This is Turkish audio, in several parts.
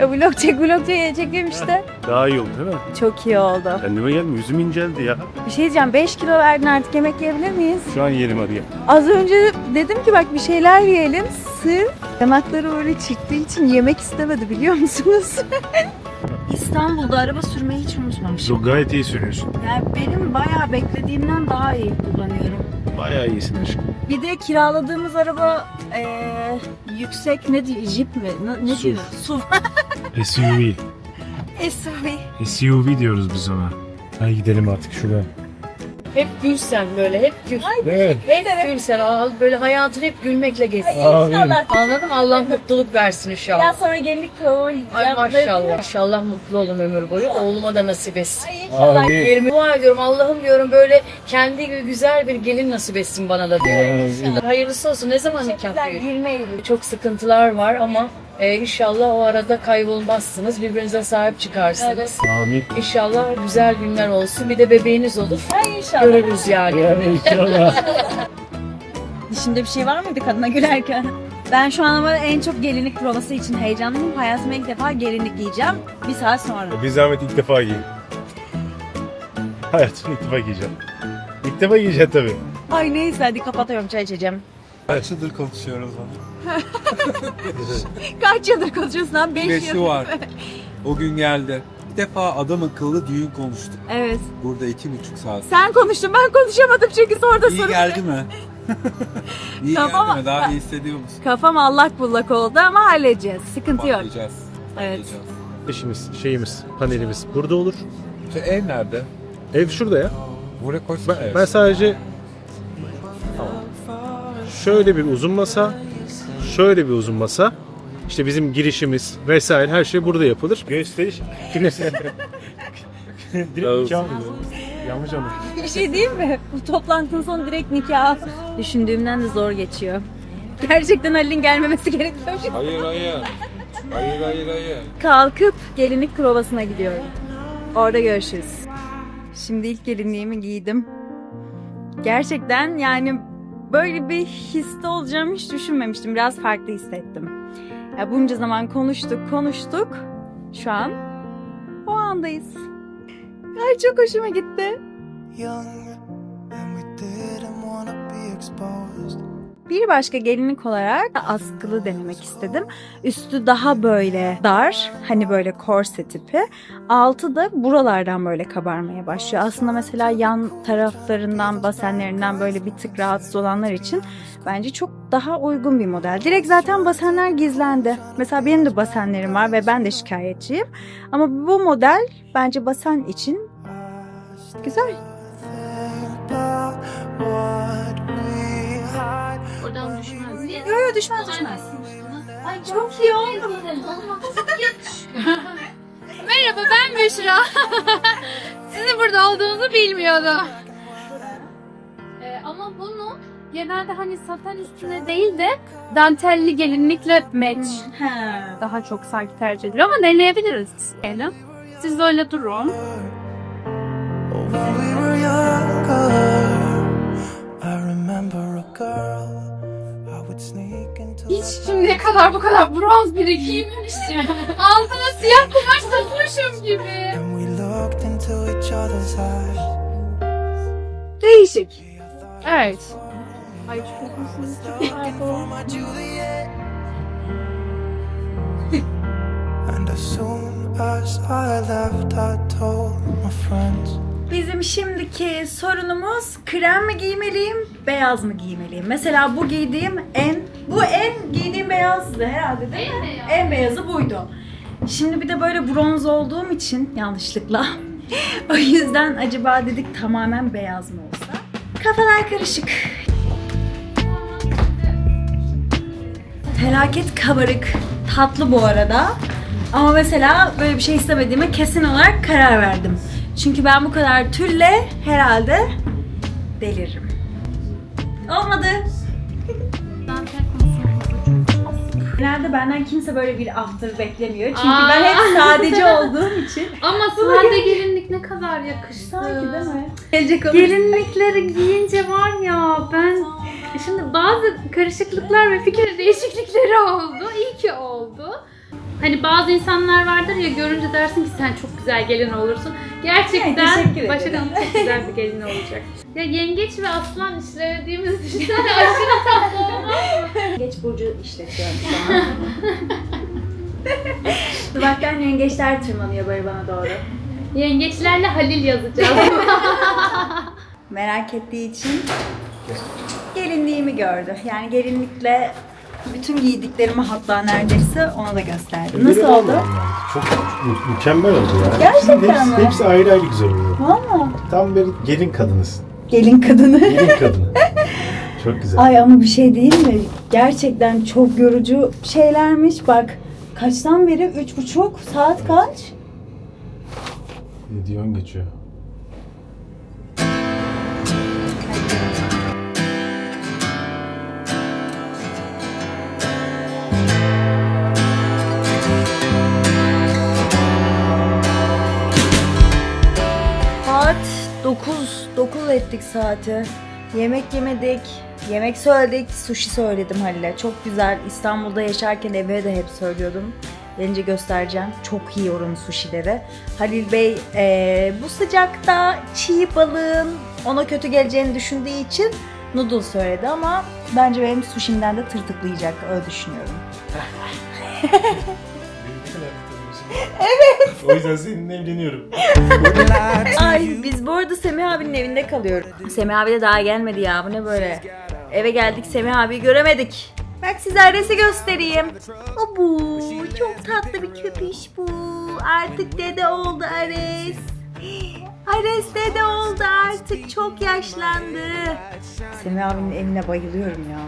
Ya vlog çek vlog çek çekeyim işte. Daha iyi oldu değil mi? Çok iyi oldu. Kendime gelme yüzüm inceldi ya. Bir şey diyeceğim 5 kilo verdin artık yemek yiyebilir miyiz? Şu an yerim hadi gel. Az önce dedim ki bak bir şeyler yiyelim. Sırf yanakları öyle çıktığı için yemek istemedi biliyor musunuz? İstanbul'da araba sürmeyi hiç unutmamışım. Çok gayet iyi sürüyorsun. Yani benim bayağı beklediğimden daha iyi kullanıyorum. Bayağı iyisin aşkım. Bir de kiraladığımız araba eee, yüksek ne diyor? Jeep mi? Ne, ne SUV. diyor? SUV. SUV. SUV. SUV diyoruz biz ona. Hadi gidelim artık şuraya. Hep gül sen böyle hep gül. Evet. Hep gül sen al böyle hayatını hep gülmekle geçsin. Anladın mı? Allah mutluluk versin inşallah. Biraz sonra gelinlik prova Ay maşallah. İnşallah mutlu olun ömür boyu. Oğluma da nasip etsin. Amin. Yerimi dua ediyorum. Allah'ım diyorum böyle kendi gibi güzel bir gelin nasip etsin bana da diyorum. Hayırlısı olsun. Ne zaman nikah düğünü? 20 Eylül. Çok sıkıntılar var ama e, inşallah o arada kaybolmazsınız. Birbirinize sahip çıkarsınız. Amin. İnşallah güzel günler olsun. Bir de bebeğiniz olur. Ay inşallah. Görürüz yani. Yani inşallah. Dişinde bir şey var mıydı kadına gülerken? Ben şu an ama en çok gelinlik provası için heyecanlıyım. Hayatımda ilk defa gelinlik giyeceğim. Bir saat sonra. Bir zahmet ilk defa giyin. Hayatımda ilk defa giyeceğim. İlk defa giyeceğim tabii. Ay neyse hadi kapatıyorum çay içeceğim. Kaç yıldır konuşuyoruz onu? Kaç yıldır konuşuyorsun lan? 5 Beşi var. O gün geldi. Bir defa adam akıllı düğün konuştuk. Evet. Burada iki buçuk saat. Sen konuştun ben konuşamadım çünkü orada İyi soru. geldi mi? İyi Tamam. geldi mi? Daha iyi hissediyor musun? Kafam allak bullak oldu ama halledeceğiz. Sıkıntı yok. Patlayacağız. Evet. İşimiz, şeyimiz, panelimiz burada olur. Şu ev nerede? Ev şurada ya. Buraya koysana Ben, ev. ben sadece şöyle bir uzun masa, şöyle bir uzun masa. İşte bizim girişimiz vesaire her şey burada yapılır. Gösteriş. Direkt nikah mı? Yanlış anladım. Bir şey diyeyim mi? Bu toplantının sonu direkt nikah. Düşündüğümden de zor geçiyor. Gerçekten Halil'in gelmemesi gerekiyor. Hayır hayır. Hayır hayır hayır. Kalkıp gelinlik provasına gidiyorum. Orada görüşürüz. Şimdi ilk gelinliğimi giydim. Gerçekten yani böyle bir histe olacağımı hiç düşünmemiştim. Biraz farklı hissettim. Ya bunca zaman konuştuk, konuştuk. Şu an o andayız. Ay çok hoşuma gitti. young and we didn't wanna be exposed. Bir başka gelinlik olarak askılı denemek istedim. Üstü daha böyle dar, hani böyle korse tipi. Altı da buralardan böyle kabarmaya başlıyor. Aslında mesela yan taraflarından, basenlerinden böyle bir tık rahatsız olanlar için bence çok daha uygun bir model. Direkt zaten basenler gizlendi. Mesela benim de basenlerim var ve ben de şikayetçiyim. Ama bu model bence basen için güzel. What. Oradan düşmez. Yok yok düşmez düşmez. Ay çok iyi oldu. Merhaba ben Büşra. Sizin burada olduğunuzu bilmiyordum. Ee, ama bunu genelde hani saten üstüne değil de dantelli gelinlikle match daha çok sanki tercih edilir ama deneyebiliriz. Diyelim. Siz öyle durun. When we were younger, I remember a girl Hiç şimdiye kadar bu kadar bronz biri giymemiştim. Altına siyah kumaş takmışım gibi. Değişik. Evet. Ay Juliet. and as soon as I left, I told my friends. Bizim şimdiki sorunumuz krem mi giymeliyim, beyaz mı giymeliyim? Mesela bu giydiğim en, bu en giydiğim beyazdı herhalde değil mi? En beyazı buydu. Şimdi bir de böyle bronz olduğum için yanlışlıkla. o yüzden acaba dedik tamamen beyaz mı olsa? Kafalar karışık. Felaket kabarık. Tatlı bu arada. Ama mesela böyle bir şey istemediğime kesin olarak karar verdim. Çünkü ben bu kadar tülle herhalde deliririm. Olmadı. Genelde benden kimse böyle bir after beklemiyor. Çünkü Aa. ben hep sadece olduğum için. Ama sade gelinlik ne kadar yakıştı. Sanki değil mi? Gelecek olur. Gelinlikleri giyince var ya ben Şimdi bazı karışıklıklar ve fikir değişiklikleri oldu. İyi ki oldu. Hani bazı insanlar vardır ya görünce dersin ki sen çok güzel gelin olursun. Gerçekten teşekkür ederim. Başak Hanım çok güzel bir gelin olacak. Ya yengeç ve aslan işlemediğimiz düşünsene aşırı tatlı olmaz mı? Geç burcu işletiyorum şu an. Duvaktan yengeçler tırmanıyor böyle bana doğru. Yengeçlerle Halil yazacağız. Merak ettiği için gelinliğimi gördü. Yani gelinlikle bütün giydiklerimi hatta neredeyse ona da gösterdim. Nasıl oldu? Çok mü- mükemmel oldu ya. Gerçekten hepsi, mi? hepsi ayrı ayrı güzel oluyor. Valla. Tam bir gelin kadınısın. Gelin kadını. Gelin kadını. Çok güzel. Ay ama bir şey değil mi? Gerçekten çok yorucu şeylermiş. Bak kaçtan beri? Üç buçuk. Saat kaç? Ne diyorsun geçiyor. 9. 9 ettik saati. Yemek yemedik. Yemek söyledik. Sushi söyledim Halil'e. Çok güzel. İstanbul'da yaşarken eve de hep söylüyordum. Gelince göstereceğim. Çok iyi oranın sushileri. Halil Bey eee, bu sıcakta çiğ balığın ona kötü geleceğini düşündüğü için noodle söyledi ama bence benim sushimden de tırtıklayacak. Öyle düşünüyorum. Evet. o yüzden seninle evleniyorum. Ay biz bu arada Semih abinin evinde kalıyoruz. Semih abi de daha gelmedi ya bu ne böyle. Eve geldik Semih abiyi göremedik. Bak size Ares'i göstereyim. O bu çok tatlı bir köpüş bu. Artık dede oldu Ares. Ares dede oldu artık çok yaşlandı. Semih abinin evine bayılıyorum ya.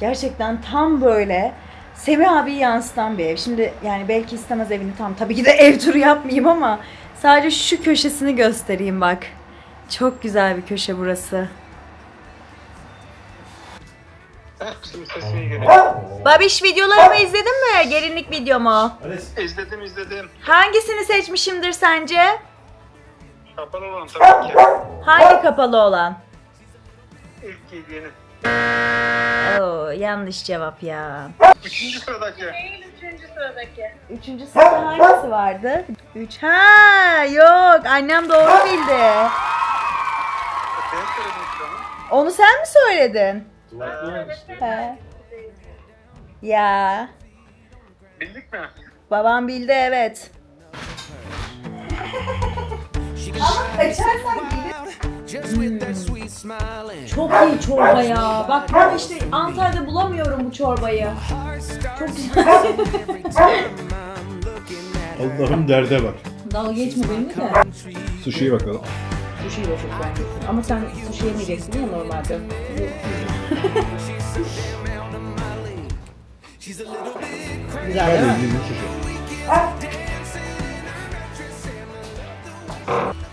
Gerçekten tam böyle Semih abiyi yansıtan bir ev. Şimdi yani belki istemez evini tam. Tabii ki de ev turu yapmayayım ama sadece şu köşesini göstereyim bak. Çok güzel bir köşe burası. Babiş videolarımı izledin mi? Gelinlik videomu. İzledim izledim. Hangisini seçmişimdir sence? Kapalı olan tabii ki. Hangi kapalı olan? İlk giydiğini. Yanlış cevap ya. Üçüncü sıradaki. Üçüncü sırada hangisi vardı? Üç. Ha yok annem doğru bildi. Ben söyledim işte onu. Sen mi söyledin? He. Ya Bildik mi? babam bildi evet. Ama kaçarsan Çok iyi çorba ya. Bak bunu işte Antalya'da bulamıyorum bu çorbayı. Çok güzel. Allah'ım derde bak. Dalga geçme benimle de. Sushi'ye bakalım. Sushi de çok beğeneceksin. Ama sen sushi yemeyeceksin değil mi normalde? Güzel değil mi?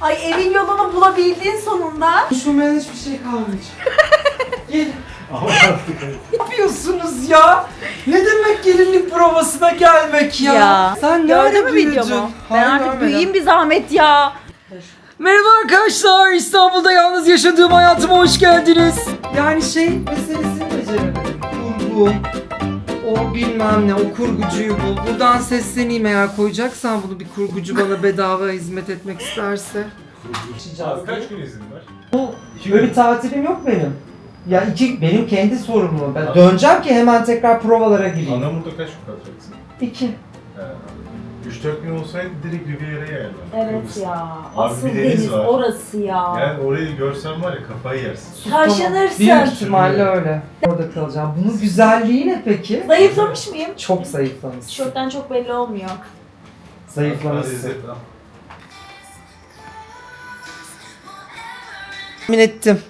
Ay evin yolunu bulabildin sonunda. Düşünmeyen hiçbir şey kalmayacak. Gelin. Ne yapıyorsunuz ya? Ne demek gelinlik provasına gelmek ya? Sen gördün nerede mü büyüdün? videomu? Ben Hayır, artık görmedim. büyüyeyim bir zahmet ya. Merhaba arkadaşlar. İstanbul'da yalnız yaşadığım hayatıma hoş geldiniz. Yani şey meselesini beceremedim. Kurgu. O bilmem ne, o kurgucuyu bul. Buradan sesleneyim eğer koyacaksan bunu bir kurgucu bana bedava hizmet etmek isterse. Kaç gün izin var? Böyle bir tatilim yok benim. Ya iki, benim kendi sorumluluğum. Ben döneceğim ki hemen tekrar provalara gireyim. Anamur'da kaç gün kalacaksın? İki. 3-4 gün olsaydı direkt Riviera'ya yerler. Evet ya. Abi Asıl bir deniz deniz var. orası ya. Yani orayı görsen var ya kafayı yersin. Taşınırsın. Büyük ihtimalle öyle. Orada kalacağım. Bunun güzelliği ne peki? Zayıflamış mıyım? Çok zayıflamışsın. Tişörtten çok belli olmuyor. Hadi Zayıflamışsın. İzzet, al. Tahmin ettim.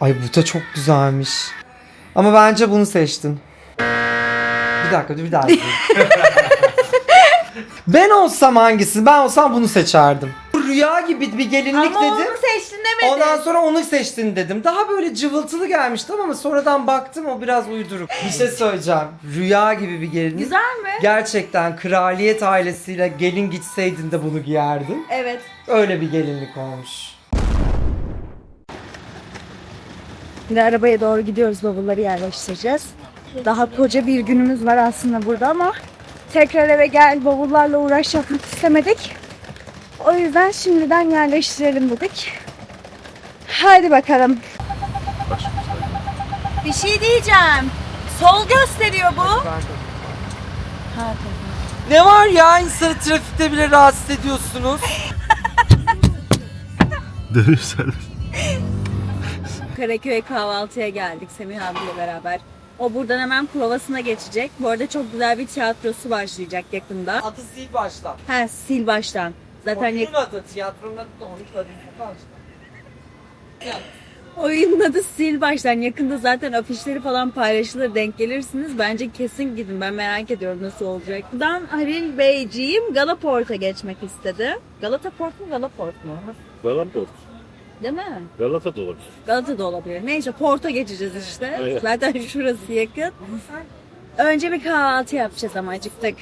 Ay bu da çok güzelmiş. Ama bence bunu seçtin. Bir dakika dur bir daha. izleyeyim. Ben olsam hangisi? Ben olsam bunu seçerdim. Rüya gibi bir gelinlik Ama dedim. onu seçtin demedin. Ondan sonra onu seçtin dedim. Daha böyle cıvıltılı gelmişti ama sonradan baktım o biraz uyduruk. Bir şey söyleyeceğim. Rüya gibi bir gelinlik. Güzel mi? Gerçekten kraliyet ailesiyle gelin gitseydin de bunu giyerdin. Evet. Öyle bir gelinlik olmuş. Şimdi arabaya doğru gidiyoruz. Bavulları yerleştireceğiz. Daha koca bir günümüz var aslında burada ama tekrar eve gel bavullarla uğraş yapmak istemedik. O yüzden şimdiden yerleştirelim dedik. Hadi bakalım. Bir şey diyeceğim. Sol gösteriyor bu. Ne var ya insanı trafikte bile rahatsız ediyorsunuz. Dönüş serbest. Karaköy'e kahvaltıya geldik Semih abiyle beraber. O buradan hemen provasına geçecek. Bu arada çok güzel bir tiyatrosu başlayacak yakında. Adı sil baştan. Ha sil baştan. Zaten Oyunun yak- adı, tiyatronun adı da onun adı baştan. oyunun adı sil baştan. Yakında zaten afişleri falan paylaşılır denk gelirsiniz. Bence kesin gidin. Ben merak ediyorum nasıl olacak. Buradan Halil Beyciğim Galaport'a geçmek istedi. Galata Port mu Galaport mu? Galata Değil mi? Galata da olabilir. Galata da olabilir. Neyse Port'a geçeceğiz işte. Evet. Zaten şurası yakın. Önce bir kahvaltı yapacağız ama acıktık.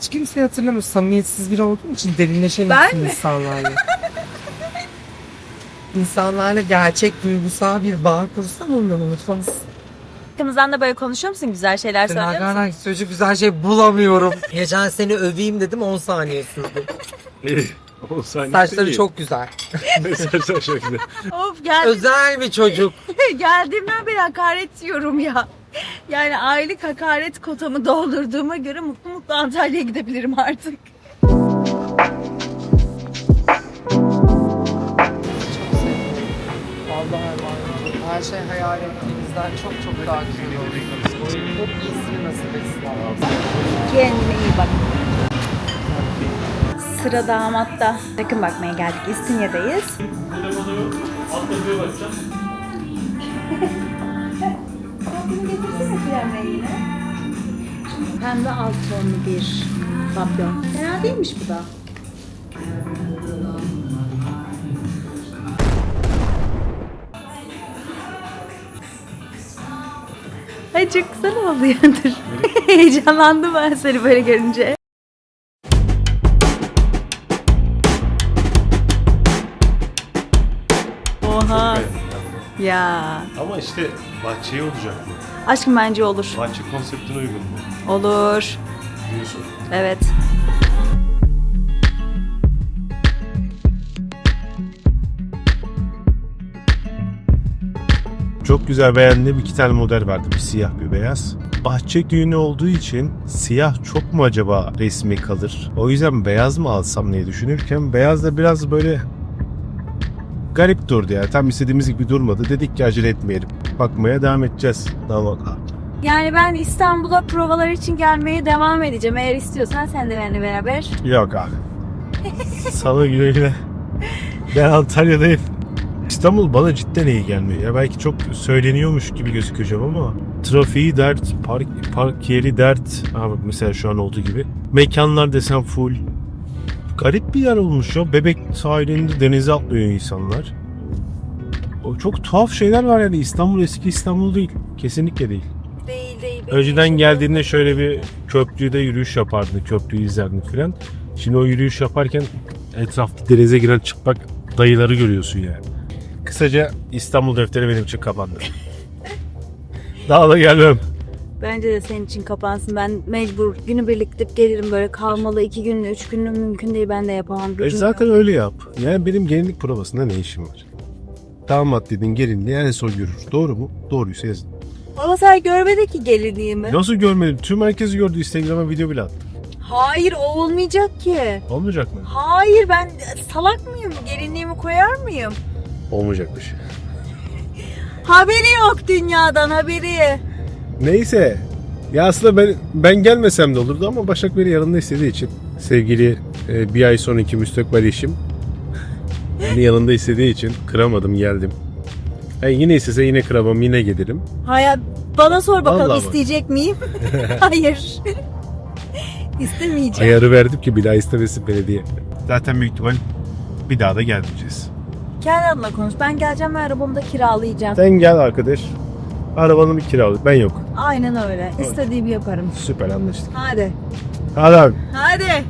Hiç kimse hatırlamıyor. Samimiyetsiz biri olduğum için derinleşemezsin Ben insanlarla. İnsanlarla gerçek duygusal bir bağ kursan ondan unutmazsın. Arkamızdan da böyle konuşuyor musun? Güzel şeyler söylüyor musun? Hakan söyleyecek güzel şey bulamıyorum. Geçen seni öveyim dedim 10 saniye sürdü. o saniye Saçları değil. çok güzel. Saçları çok güzel. Of gel, Özel bir çocuk. geldiğimden beri hakaret yiyorum ya. Yani aylık hakaret kotamı doldurduğuma göre mutlu mutlu Antalya'ya gidebilirim artık. Her şey hayal ettiğimizden çok çok daha güzel oldu. Çok iyisini nasip etsin Allah. Kendine iyi bak. Sıra damatta. Yakın bakmaya geldik. İstinye'deyiz. Pembe alt tonlu bir papyon. Fena değilmiş bu da. Ay çok güzel oldu yandır. Heyecanlandım ben seni böyle görünce. Oha. Ya. Ama işte bahçeye olacak mı? Aşkım bence olur. Bahçe konseptine uygun mu? Olur. Diyorsun. Evet. Çok güzel beğendiğim iki tane model vardı. Bir siyah bir beyaz. Bahçe düğünü olduğu için siyah çok mu acaba resmi kalır? O yüzden beyaz mı alsam diye düşünürken beyaz da biraz böyle garip durdu ya. Tam istediğimiz gibi durmadı. Dedik ki acele etmeyelim. Bakmaya devam edeceğiz. Tamam. Yani ben İstanbul'a provalar için gelmeye devam edeceğim. Eğer istiyorsan sen de benimle beraber. Yok abi. Salı günüyle ben Antalya'dayım. İstanbul bana cidden iyi gelmiyor. Ya belki çok söyleniyormuş gibi gözükeceğim ama trafiği dert, park, park yeri dert. Ha bak mesela şu an olduğu gibi. Mekanlar desen full. Garip bir yer olmuş ya. Bebek sahilinde denize atlıyor insanlar. O çok tuhaf şeyler var yani İstanbul eski İstanbul değil. Kesinlikle değil. Değil değil. Önceden geldiğinde şöyle bir köprüde yürüyüş yapardın, köprüyü izlerdin filan. Şimdi o yürüyüş yaparken etrafta denize giren çıplak dayıları görüyorsun yani. Kısaca İstanbul defteri benim için kapandı. Daha da gelmem. Bence de senin için kapansın. Ben mecbur günübirlik gidip gelirim böyle kalmalı iki günlü, üç günlü mümkün değil. Ben de yapamam. E Gücüm zaten öyle yap. Yani benim gelinlik provasında ne işim var? Damat dedin gelinliği en son görür. Doğru mu? Doğruysa yazın. Ama sen görmedi ki gelinliğimi. Nasıl görmedim? Tüm herkes gördü. Instagram'a video bile attı. Hayır o olmayacak ki. Olmayacak mı? Hayır ben salak mıyım? Gelinliğimi koyar mıyım? Olmayacakmış. Haberi yok dünyadan haberi. Neyse. Ya aslında ben ben gelmesem de olurdu ama Başak beni yanında istediği için sevgili e, bir ay sonraki müstakbel eşim beni yanında istediği için kıramadım geldim. Yani yine istese yine kıramam yine gelirim. Hayır bana sor bakalım Vallahi bak. isteyecek miyim? Hayır. İstemeyeceğim. Ayarı verdim ki bir daha istemesin beni diye. Zaten büyük ihtimal bir daha da gelmeyeceğiz. Kendi adına konuş. Ben geleceğim ve arabamı da kiralayacağım. Sen gel arkadaş. Arabanı bir kiralık. Ben yok. Aynen öyle. İstediğimi yaparım. Süper anlaştık. Hadi. Hadi abi. Hadi.